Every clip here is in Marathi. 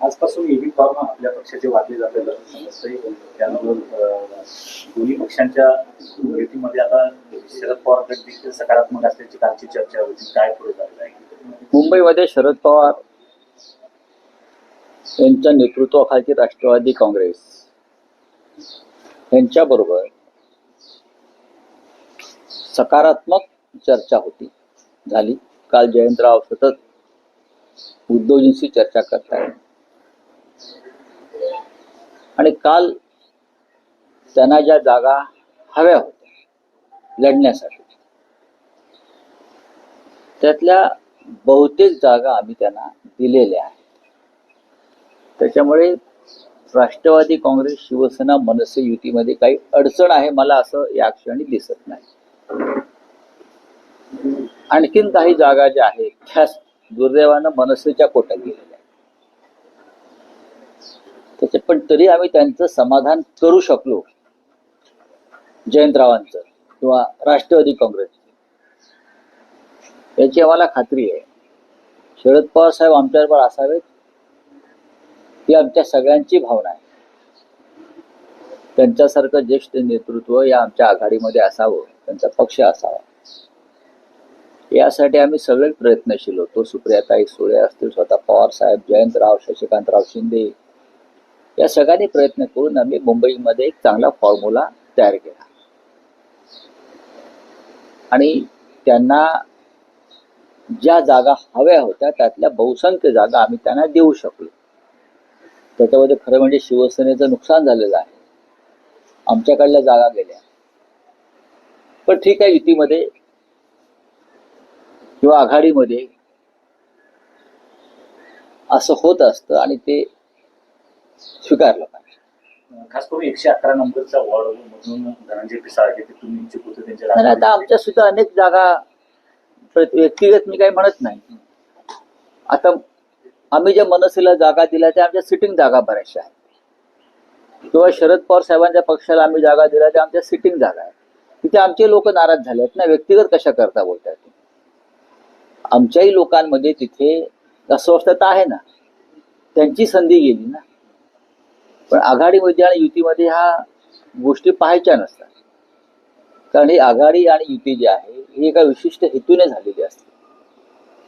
आजपासून एबी फॉर्म आपल्या पक्षाचे वाटले जाते. समजतंय त्यानंतर दोन्ही पक्षांच्या युतीमध्ये आता शरद पवार देखील सकारात्मक असल्याची कालची चर्चा होती. काय पुढे झालेलं आहे मुंबईमध्ये शरद पवार यांच्या नेतृत्वाखालची राष्ट्रवादी काँग्रेस यांच्याबरोबर सकारात्मक चर्चा होती. झाली. काल जयंतराव सतत उद्धवजींशी चर्चा करतायत आणि काल त्यांना ज्या जागा हव्या होत्या लढण्यासाठी त्यातल्या बहुतेक जागा आम्ही त्यांना दिलेल्या आहेत. त्याच्यामुळे राष्ट्रवादी काँग्रेस शिवसेना मनसे युतीमध्ये काही अडचण आहे मला असं या क्षणी दिसत नाही. आणखीन काही जागा ज्या आहेत त्या दुर्दैवानं मनसेच्या कोट्यात गेलेल्या त्याचे पण तरी आम्ही त्यांचं समाधान करू शकलो. जयंतरावांचं किंवा राष्ट्रवादी काँग्रेस याची आम्हाला खात्री आहे. शरद पवार साहेब आमच्याबरोबर असावेत. ही आमच्या सगळ्यांची भावना आहे. त्यांच्यासारखं ज्येष्ठ नेतृत्व या आमच्या आघाडीमध्ये असावं. त्यांचा पक्ष असावा. यासाठी आम्ही सगळे प्रयत्नशील होतो. सुप्रियाताई सुळे असतील स्वतः पवार साहेब जयंतराव शशिकांतराव शिंदे या सगळ्यांनी प्रयत्न करून आम्ही मुंबईमध्ये एक चांगला फॉर्म्युला तयार केला. आणि त्यांना ज्या जागा हव्या होत्या त्यातल्या बहुसंख्य जागा आम्ही त्यांना देऊ शकलो. त्याच्यामध्ये खरं म्हणजे शिवसेनेचं नुकसान झालेलं आहे. आमच्याकडल्या जागा गेल्या. पण ठीक आहे युतीमध्ये किंवा आघाडीमध्ये असं होत असतं आणि ते स्वीकारलं पाहिजे. अं, खास करून एकशे अकरा नंबरचा वॉर्ड मधून धनंजय पिसाळ हे ते तुम्ही इच्छुक होते त्यांच्या आणि आता आमच्या सुद्धा अनेक जागा व्यक्तिगत मी काही म्हणत नाही. आता आम्ही ज्या मनसेला जागा दिल्या त्या आमच्या सिटिंग जागा बऱ्याचशा आहेत. किंवा शरद पवार साहेबांच्या पक्षाला आम्ही जागा दिल्या त्या आमच्या सिटिंग जागा आहेत. तिथे आमचे लोक नाराज झाले आहेत. ना व्यक्तिगत कशा करता बोलतात? आमच्याही लोकांमध्ये तिथे अस्वस्थता आहे ना त्यांची संधी गेली ना. पण आघाडीमध्ये आणि युतीमध्ये ह्या गोष्टी पाहायच्या नसतात. कारण ही आघाडी आणि युती जी आहे ही एका विशिष्ट हेतूने झालेली असते.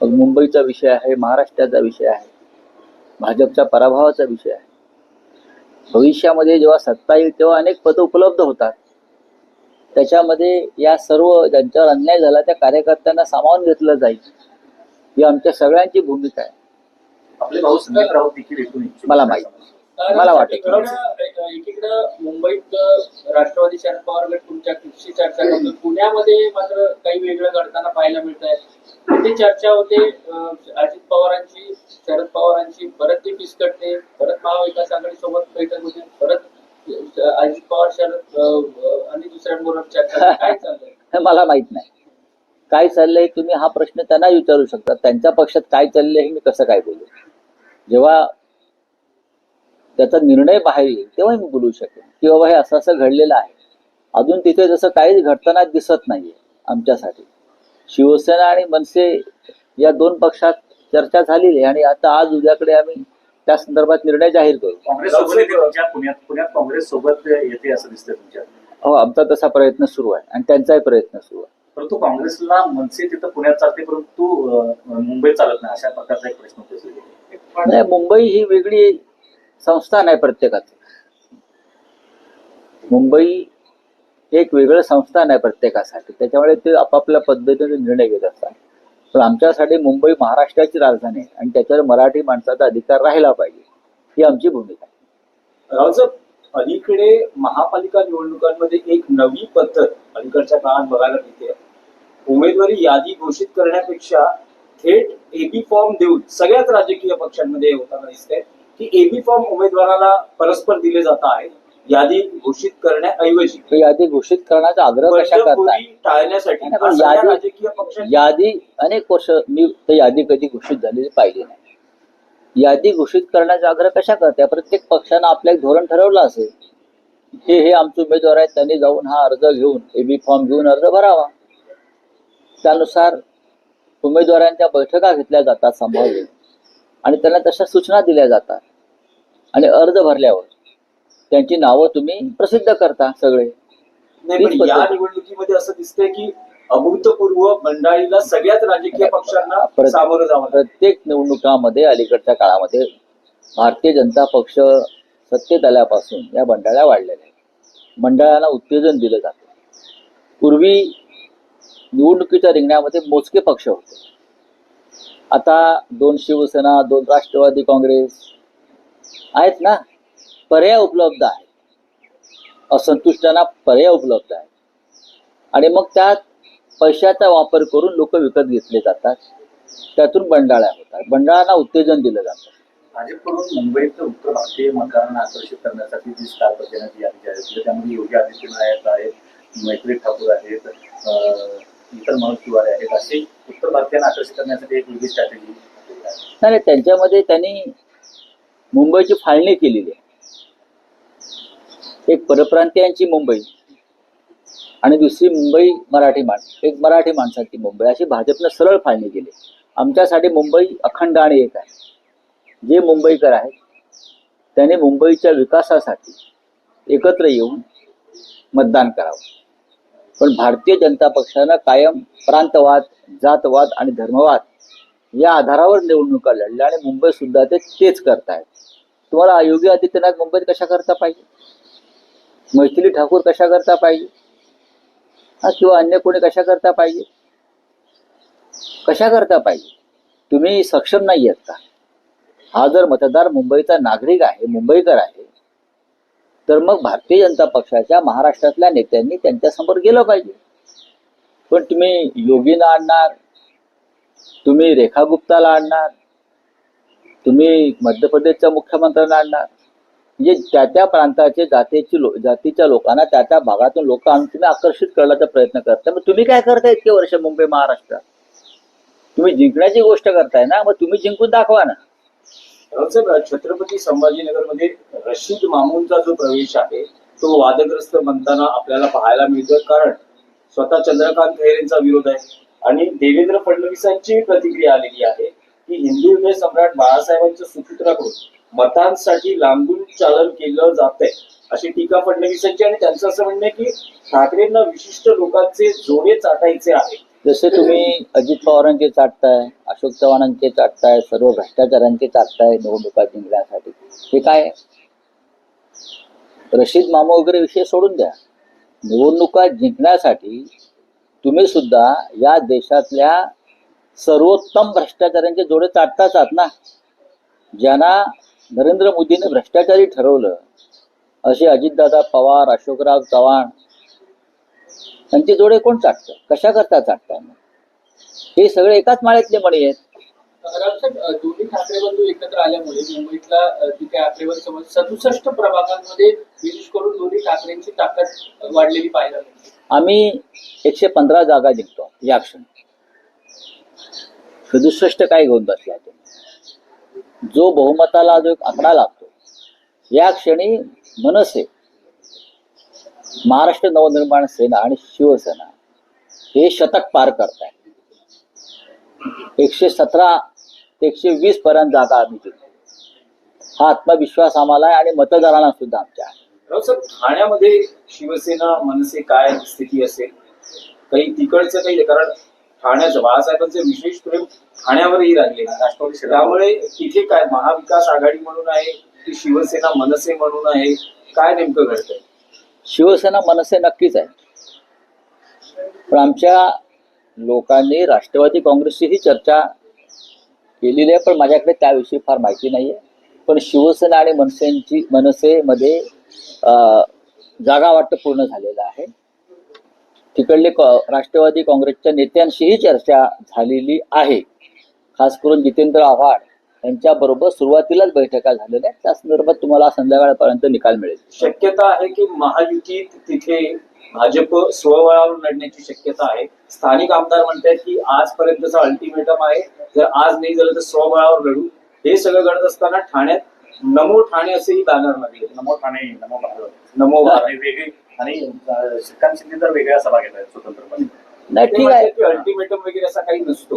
मग मुंबईचा विषय आहे महाराष्ट्राचा विषय आहे भाजपच्या पराभवाचा विषय आहे. भविष्यामध्ये जेव्हा सत्ता येईल तेव्हा अनेक पदं उपलब्ध होतात. त्याच्यामध्ये या सर्व ज्यांच्यावर अन्याय झाला त्या कार्यकर्त्यांना सामावून घेतलं जाईल. ही आमच्या सगळ्यांची भूमिका आहे. आपले भाऊ संदीप राऊत देखील इथून इच्छुक मला माहीत. मला वाटत एकीकडं एकीकडं मुंबईत राष्ट्रवादी शरद पवार गट तुमच्याशी चर्चा करतो पुण्यामध्ये मात्र काही वेगळं घडताना पाहायला मिळत आहे तिथे चर्चा होते अजित पवारांची शरद पवारांची. परत ती फिसकटते परत महाविकास आघाडी सोबत बैठक होते परत अं, अजित पवार शरद अं, आणि दुसऱ्यांबरोबर चर्चा काय चाललंय हे मला माहीत नाही. काय चाललंय तुम्ही हा प्रश्न त्यांना विचारू शकता. त्यांच्या पक्षात काय चाललंय हे मी कसं काय बोलू? जेव्हा त्याचा निर्णय बाहेर येईल तेव्हा मी बोलू शकेन. की बाबा हे असं असं घडलेलं आहे. अजून तिथे जसं काहीच घडताना दिसत नाहीये आमच्यासाठी. शिवसेना आणि मनसे या दोन पक्षात चर्चा झालेली आहे आणि आता आज उद्याकडे आम्ही त्या संदर्भात निर्णय जाहीर करू. काँग्रेस सोबत येते पुण्यात पुण्यात काँग्रेस सोबत येते असं दिसतंय तुमच्या? हो आमचा तसा प्रयत्न सुरू आहे आणि त्यांचाही प्रयत्न सुरू आहे. परंतु काँग्रेसला मनसे तिथं पुण्यात चालते परंतु मुंबईत चालत नाही अशा प्रकारचा एक प्रश्न उपस्थित नाही मुंबई ही वेगळी संस्थान आहे प्रत्येकाचं. मुंबई एक वेगळं संस्थान आहे प्रत्येकासाठी. त्याच्यामुळे ते आपापल्या पद्धतीने निर्णय घेत असतात. पण आमच्यासाठी मुंबई महाराष्ट्राची राजधानी आहे आणि त्याच्यावर मराठी माणसाचा अधिकार राहिला पाहिजे. ही आमची भूमिका आहे. अलीकडे महापालिका निवडणुकांमध्ये एक नवी पद्धत अलीकडच्या काळात बघायला मिळते. उमेदवारी यादी घोषित करण्यापेक्षा थेट एबी फॉर्म देऊन सगळ्याच राजकीय पक्षांमध्ये हे होताना दिसतंय की एबी फॉर्म उमेदवाराला परस्पर दिले जात आहे. यादी घोषित करण्याऐवजी. यादी घोषित करण्याचा आग्रह कशा करताय? टाळण्यासाठी यादी- राजकीय पक्षांनी यादी अनेक वर्ष मी यादी कधी घोषित झालेली पाहिजे नाही. यादी घोषित करण्याचा आग्रह कशा करते प्रत्येक पक्षानं आपलं एक धोरण ठरवलं असेल. हे हे आमचे उमेदवार आहेत त्यांनी जाऊन हा अर्ज घेऊन एबी फॉर्म घेऊन अर्ज भरावा. त्यानुसार उमेदवारांच्या बैठका घेतल्या जातात संभाव्य. आणि त्यांना तशा सूचना दिल्या जातात. आणि अर्ज भरल्यावर त्यांची नावं तुम्ही प्रसिद्ध करता सगळे. या. निवडणुकीमध्ये असं दिसतंय की अभूतपूर्व मंडळीला सगळ्याच राजकीय पक्षांना सामोरं जावं प्रत्येक निवडणुकामध्ये अलीकडच्या काळामध्ये भारतीय जनता पक्ष सत्तेत आल्यापासून या मंडळ्या वाढलेल्या आहेत. मंडळांना उत्तेजन दिलं जातं. पूर्वी निवडणुकीच्या रिंगणामध्ये मोजके पक्ष होते. आता दोन शिवसेना दोन राष्ट्रवादी काँग्रेस आहेत ना? पर्याय उपलब्ध आहेत. असंतुष्टांना पर्याय उपलब्ध आहेत. आणि मग त्यात पैशाचा वापर करून लोक विकत घेतले जातात. त्यातून बंडाळ्या होतात. बंडाळांना उत्तेजन दिलं जातं. भाजपकडून मुंबईत उत्तर भारतीय मतदारांना आकर्षित करण्यासाठी जी स्टार प्रचाराची यादी केली त्यामध्ये योगी आदित्यनाथ आहेत मैत्री ठाकूर आहेत इतर मनोज तिवारी आहेत असे उत्तर भारतीयांना आकर्षित करण्यासाठी एक वेगळी स्ट्रॅटेजी नाही नाही, त्यांच्यामध्ये त्यांनी मुंबईची फाळणी केलेली आहे. एक परप्रांतीयांची मुंबई. आणि दुसरी मुंबई मराठी माण एक मराठी माणसाची मुंबई अशी भाजपनं सरळ फाळणी केली. आमच्यासाठी मुंबई अखंड आणि एक आहे. जे मुंबईकर आहेत त्यांनी मुंबईच्या विकासासाठी एकत्र येऊन मतदान करावं. पण भारतीय जनता पक्षानं कायम प्रांतवाद जातवाद आणि धर्मवाद या आधारावर निवडणुका लढल्या आणि मुंबई सुद्धा ते तेच करतायत. तुम्हाला योगी आदित्यनाथ मुंबईत कशा करता पाहिजे? मैथिली ठाकूर कशा करता पाहिजे? किंवा अन्य कोणी कशा करता पाहिजे? कशा करता पाहिजे? तुम्ही सक्षम नाही आहेत का? हा जर मतदार मुंबईचा नागरिक आहे मुंबईकर आहे तर मग भारतीय जनता पक्षाच्या महाराष्ट्रातल्या नेत्यांनी त्यांच्यासमोर गेलं पाहिजे. पण तुम्ही योगींना आणणार तुम्ही रेखा गुप्ताला आणणार तुम्ही मध्य प्रदेशच्या मुख्यमंत्र्यांना आणणार म्हणजे त्या त्या प्रांताचे जातीची लो जातीच्या लोकांना त्या त्या भागातून लोक आणून तुम्ही आकर्षित करण्याचा प्रयत्न करता मग तुम्ही काय करताय इतके वर्ष मुंबई महाराष्ट्रात? तुम्ही जिंकण्याची गोष्ट करताय ना मग तुम्ही जिंकून दाखवा ना. छत्रपती संभाजीनगरमध्ये रशीद मामूनचा जो प्रवेश आहे तो वादग्रस्त म्हणताना आपल्याला पाहायला मिळतोय. कारण स्वतः चंद्रकांत खैरेंचा विरोध आहे आणि देवेंद्र फडणवीसांची प्रतिक्रिया आलेली आहे की हिंदू सम्राट बाळासाहेबांच्या सुपुत्राकडून मतांसाठी लांबून चालन केलं जात आहे अशी टीका फडणवीसांची आणि त्यांचं असं म्हणणं की ठाकरेंना विशिष्ट लोकांचे जोडे चाटायचे आहे जसे तुम्ही अजित पवारांचे चाटताय अशोक चव्हाणांचे चाटताय सर्व भ्रष्टाचारांचे चाटताय निवडणुका जिंकण्यासाठी. ते काय? रशीद मामा वगैरे विषय सोडून द्या. निवडणुका जिंकण्यासाठी तुम्ही सुद्धा या देशातल्या सर्वोत्तम भ्रष्टाचारांचे जोडे चाटताच आहात ना? ज्यांना नरेंद्र मोदीने भ्रष्टाचारी ठरवलं. असे अजितदादा पवार अशोकराव चव्हाण त्यांचे जोडे कोण चाटतं? कशा करता चाटतात? हे सगळे एकाच माळ्यातले मणी आहेत. दोन्ही ठाकरे बंधू एकत्र आल्यामुळे मुंबईतला आकडेवारी समज सदुसष्ट प्रभागांमध्ये विशेष करून दोन्ही ठाकरेंची ताकद वाढलेली पाहायला आम्ही एकशे पंधरा जागा जिंकतो या क्षणी. सदुसष्ट काय घेऊन बसला तुम्ही जो बहुमताला जो एक आकडा लागतो या क्षणी मनसे महाराष्ट्र नवनिर्माण सेना आणि शिवसेना हे शतक पार करताय एकशे सतरा ते एकशे वीस पर्यंत जागा आम्ही जिंकतो हा आत्मविश्वास आम्हाला आहे आणि मतदारांना सुद्धा आमच्या आहे. ठाण्यामध्ये शिवसेना मनसे काय स्थिती असेल? काही तिकडचं काही कारण ठाण्याचं बाळासाहेबांचे विशेष प्रेम ठाण्यावरही राहिले राष्ट्रवादी शरद त्यामुळे तिथे काय महाविकास आघाडी म्हणून आहे की शिवसेना मनसे म्हणून आहे? काय नेमकं घडतंय? शिवसेना मनसे नक्कीच आहे. पण आमच्या लोकांनी राष्ट्रवादी काँग्रेसचीही चर्चा केलेली आहे पण माझ्याकडे त्याविषयी फार माहिती नाही आहे पण शिवसेना आणि मनसेंची मनसेमध्ये अं, जागा वाटप पूर्ण झालेलं आहे. तिकडले क- राष्ट्रवादी काँग्रेसच्या नेत्यांशीही चर्चा झालेली आहे. खास करून जितेंद्र आव्हाड यांच्याबरोबर सुरुवातीलाच बैठका झालेल्या आहेत. त्या संदर्भात तुम्हाला संध्याकाळपर्यंत निकाल मिळेल. शक्यता आहे की महायुतीत तिथे भाजप स्वबळावर लढण्याची शक्यता आहे. स्थानिक आमदार म्हणतात की आजपर्यंतचा अल्टिमेटम आहे जर आज नाही झालं तर स्वबळावर लढू. हे सगळं घडत असताना ठाण्यात नमो ठाणे असेही बॅनर लागले. नमो ठाणे नमो भारत. नमो भारत. वेगळी आणि श्रीकांत शिंदे तर वेगळ्या सभा घेत आहेत स्वतंत्रपणे. नाही ठीक आहे. अल्टिमेटम वगैरे असा काही नसतो.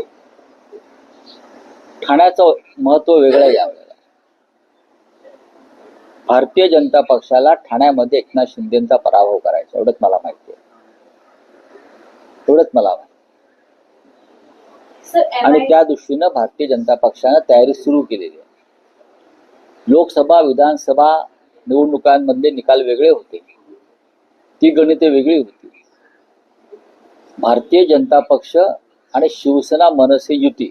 ठाण्याचं महत्त्व वेगळं आहे यावेळेला. भारतीय जनता पक्षाला ठाण्यामध्ये एकनाथ शिंदेचा पराभव करायचा एवढंच मला माहिती आहे. एवढंच मला माहिती आणि त्या दृष्टीनं भारतीय जनता पक्षानं तयारी सुरू केलेली आहे. लोकसभा विधानसभा निवडणुकांमधले निकाल वेगळे होते. ती गणिते वेगळी होती. भारतीय जनता पक्ष आणि शिवसेना मनसे युती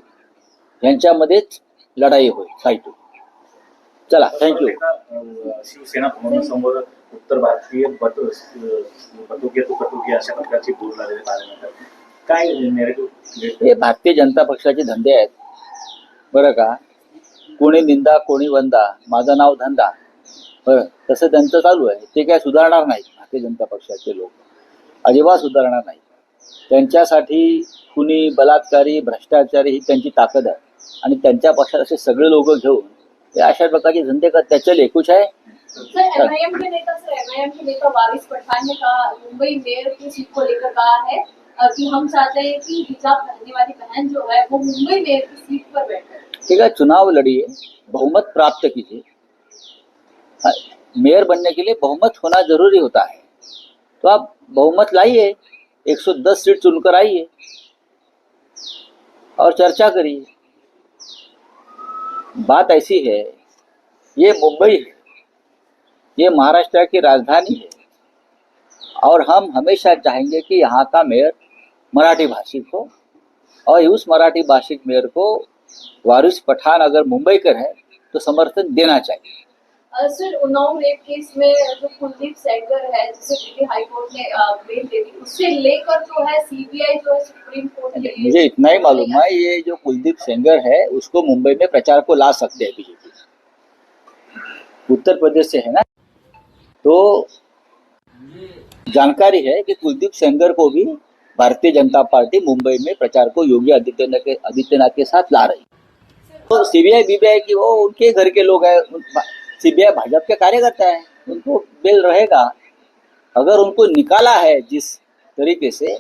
यांच्यामध्येच लढाई होईल फाईट चला थँक्यू शिवसेना भवनासमोर उत्तर भारतीय बट बटुके तो कटुके अशा प्रकारचे बोर्ड लागलेले पाहायला मिळतात. काय हे भारतीय जनता पक्षाचे धंदे आहेत. बरं का? कोणी निंदा कोणी वंदा. माझं नाव धंदा. तसं त्यांचं चालू आहे. ते काय सुधारणार नाहीत भारतीय जनता पक्षाचे लोक. अजिबात सुधारणार नाही त्यांच्यासाठी कुणी बलात्कारी भ्रष्टाचारी ही त्यांची ताकद आहे. आणि त्यांच्या पक्षात असे सगळे लोक घेऊन ते अशा प्रकारचे धंदे करतात. त्याच्या लेखूच आहे. के के की को कि कि की ठीक है चुनाव लड़िए बहुमत प्राप्त कीजिए. मेयर बनने के लिए बहुमत होना ज़रूरी होता है। तो आप बहुमत लाइए 110 सीट चुनकर आइए और चर्चा करिए। बात ऐसी है, ये मुंबई है, ये महाराष्ट्र की राजधानी है और हम हमेशा चाहेंगे कि यहाँ का मेयर मराठी भाषिक हो और उस मराठी भाषिक मेयर को वारिस पठान अगर मुंबई कर है तो समर्थन देना चाहिए। सर उन्नाव रेप केस में जो कुलदीप सेंगर है जिसे दिल्ली हाई कोर्ट ने बेल दे दी उससे लेकर जो है सीबीआई जो है सुप्रीम कोर्ट लिए मुझे इतना ही मालूम है ये जो कुलदीप सेंगर है उसको मुंबई में प्रचार को ला सकते हैं बीजेपी उत्तर प्रदेश से है ना? तो जानकारी है कि कुलदीप सेंगर को भी भारतीय जनता पार्टी मुंबई में प्रचार को योगी आदित्यनाथ के आदित्यनाथ के साथ ला रही तो सीबीआई बीबीआई की वो उनके घर के लोग हैं सीबीआई भाजपा के कार्यकर्ता है, उनको बेल रहेगा। अगर उनको निकाला है जिस तरीके से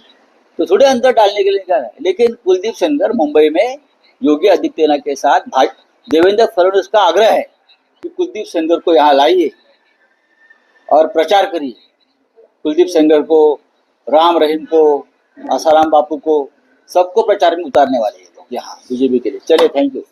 तो थोड़े अंतर डालने के लिए निकाला है? लेकिन कुलदीप सेंगर मुंबई में योगी आदित्यनाथ के साथ देवेंद्र फडणवीस का आग्रह है कि कुलदीप सेंगर को यहाँ लाइए और प्रचार करिए। कुलदीप सेंगर को, राम रहीम को, आसाराम बापू को सबको प्रचार में उतारने वाले हैं लोग यहाँ, बीजेपी के लिए। चलिए थैंक यू